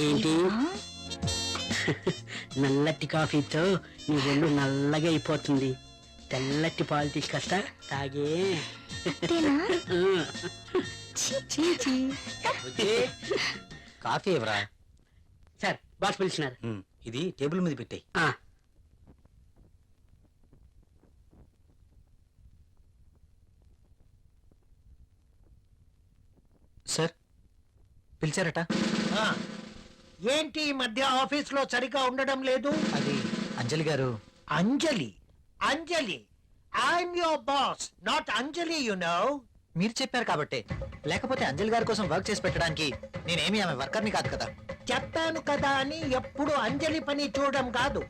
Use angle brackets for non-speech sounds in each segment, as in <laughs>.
ఏంటి? నల్లటి కాఫీతో నీ ఒళ్ళు నల్లగా అయిపోతుంది. తెల్లటి పాలు తీసుకొస్తా తాగే. అంతేనా? ఛీ, ఛీ, ఛీ. కాఫీ ఇవ్వరా? సార్ బాస్ పిలిచినారు ఇది టేబుల్ మీద పెట్టాయి. ఆ, సార్ పిలిచారట? ఆ, ఏంటి ఈ మధ్య ఆఫీస్లో సరిగా ఉండడం లేదు? అది అంజలి గారు. Anjali? Anjali I'm your boss not Anjali you know మీరు చెప్పారు కాబట్టి. లేకపోతే అంజలి గారి కోసం వర్క్ చేసి పెట్టడానికి నేనేమి ఆమె వర్కర్ని కాదు కదా. చెప్పాను కదా అని ఎప్పుడు అంజలి పని చూడడం కాదు.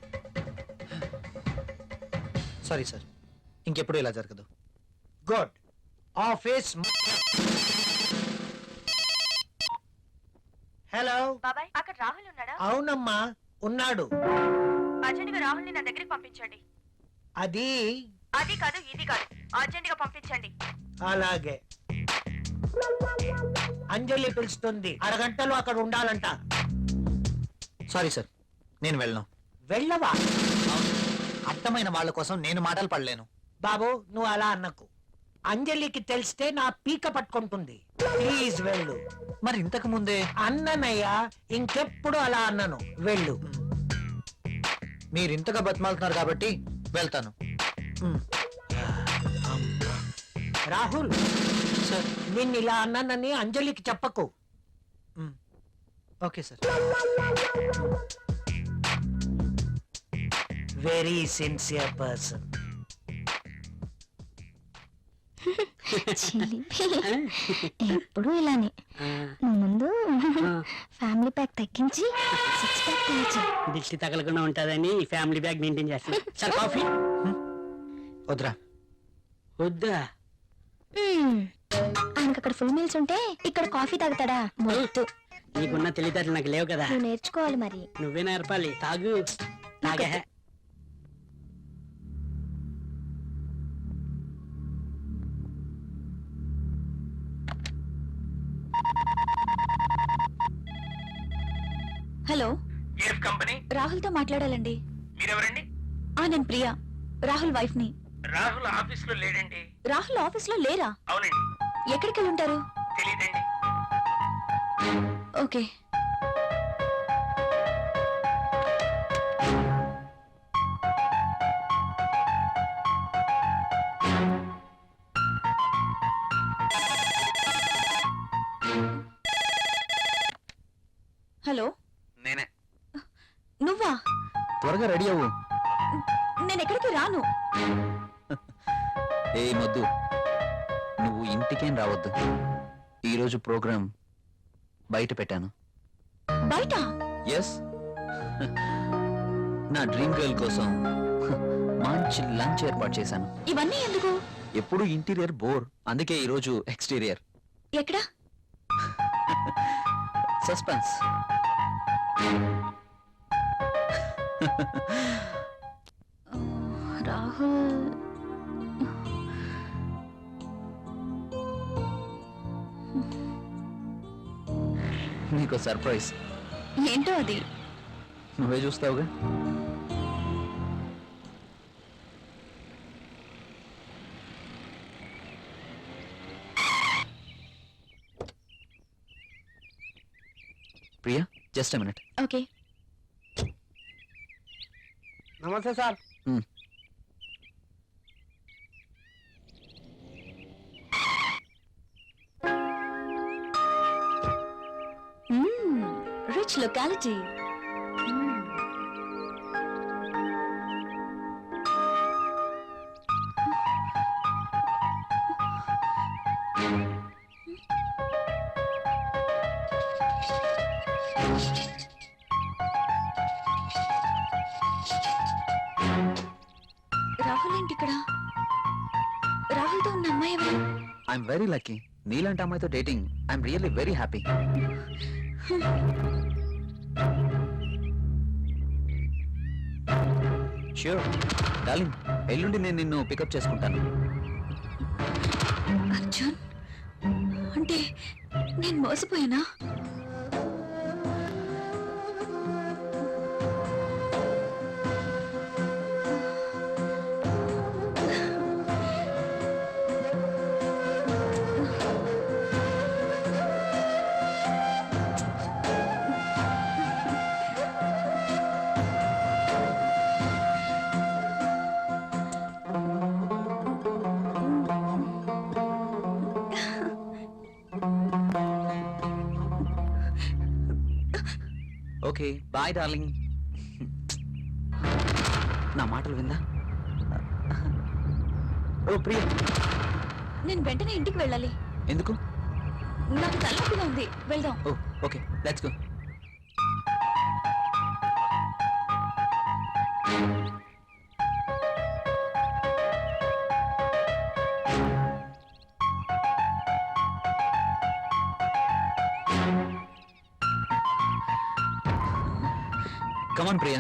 సారీ సార్ ఇంకెప్పుడు ఇలా జరగదు. Good office hello. బాబాయ్ అక్కడ రాహుల్ ఉన్నాడా? అవునమ్మా ఉన్నాడు. అర్జెంట్గా రాహుల్ని నా దగ్గరికి పంపించండి. అది? అది కాదు ఇది కాదు. అర్జెంట్గా పంపించండి. అలాగే. అంజలి పిలుస్తుంది. అరగంటలో అక్కడ ఉండాలంట. సారీ సార్ నేను వెళ్ళను. వెళ్ళవా? అర్థమైన వాళ్ళ కోసం నేను మాటలు పడలేను. బాబు నువ్వు అలా అన్నకు అంజలికి తెలిస్తే నా పీక పట్టుకుంటుంది. ప్లీజ్ వెళ్ళు. మరి ఇంతకు ముందే? అన్ననయ్య ఇంకెప్పుడు అలా అన్నను. వెళ్ళు. మీరు ఇంతగా బతిమాలుతున్నారు కాబట్టి వెళ్తాను. రాహుల్ సార్. నిన్ను ఇలా అన్నానని అంజలికి చెప్పకు. Okay sir. Very sincere person. <laughs> ఎప్పుడు ఇలానే. నువ్వు ముందు. ఫ్యామిలీ ప్యాక్ తగ్గించి సిక్స్ ప్యాక్ తగ్గించు దిష్టి తగలకుండా ఉంటుందని ఫ్యామిలీ బ్యాగ్ మెయింటైన్ చేస్తాను సార్ కాఫీ? <laughs> వద్దురా. వద్దా? ఆయనకు అక్కడ ఫుల్ మీల్స్ ఉంటే ఇక్కడ కాఫీ తాగుతాడా? మొద్దు. నీకున్న తెలివితేటలు నాకు లేవు కదా. నువ్వు నేర్చుకోవాలి మరి. నువ్వే నేర్పాలి. తాగు. తాగే హలో. కంపెనీ రాహుల్తో మాట్లాడాలండి. మీరెవరండి? ఆ నేను ప్రియా. రాహుల్ వైఫ్ని రాహుల్ ఆఫీస్లో లేడండి. రాహుల్ ఆఫీస్లో లేరా? అవునండి. ఎక్కడికి వెళ్ళి ఉంటారు? తెలియదండి ఓకే. నువ్వా? త్వరగా రెడీ అవ్వు. నేను ఎక్కడికి రాను. <laughs> ఏ మొద్దు నువ్వు ఇంటికేం రావద్దు. ఈరోజు ప్రోగ్రాం బయట పెట్టాను. బయట? ఎస్ <laughs> నా డ్రీమ్ గర్ల్ కోసం <laughs> మంచి లంచ్ ఏర్పాటు చేశాను. ఇవన్నీ ఎందుకు? ఎప్పుడు ఇంటీరియర్ బోర్ అందుకే ఈరోజు ఎక్స్టీరియర్. ఎక్కడ? సస్పెన్స్. <laughs> రాహుల్. నీకు సర్ప్రైజ్. ఏంటో అది? నువ్వే చూస్తావుగా? Priya just minute. ఓకే. నమస్తే సార్ రిచ్ లొకాలిటీ రాహుల్ ఏంటి ఇక్కడ? రాహుల్తో ఉన్న అమ్మాయి ఎవరు? ఐఎమ్ వెరీ లక్కీ నీలాంటి అమ్మాయితో dating I'm really very happy sure darling ఎల్లుండి నేను నిన్ను పికప్ చేసుకుంటాను. అర్జున్? అంటే నేను మోసపోయానా? Okay bye darling. నా మాటలు విందా ఓ ప్రియ. నేను వెంటనే ఇంటికి వెళ్ళాలి. ఎందుకు? నాకు తలనొప్పిగా ఉంది. వెళ్దాం. ఓ okay let's go. Come on Priya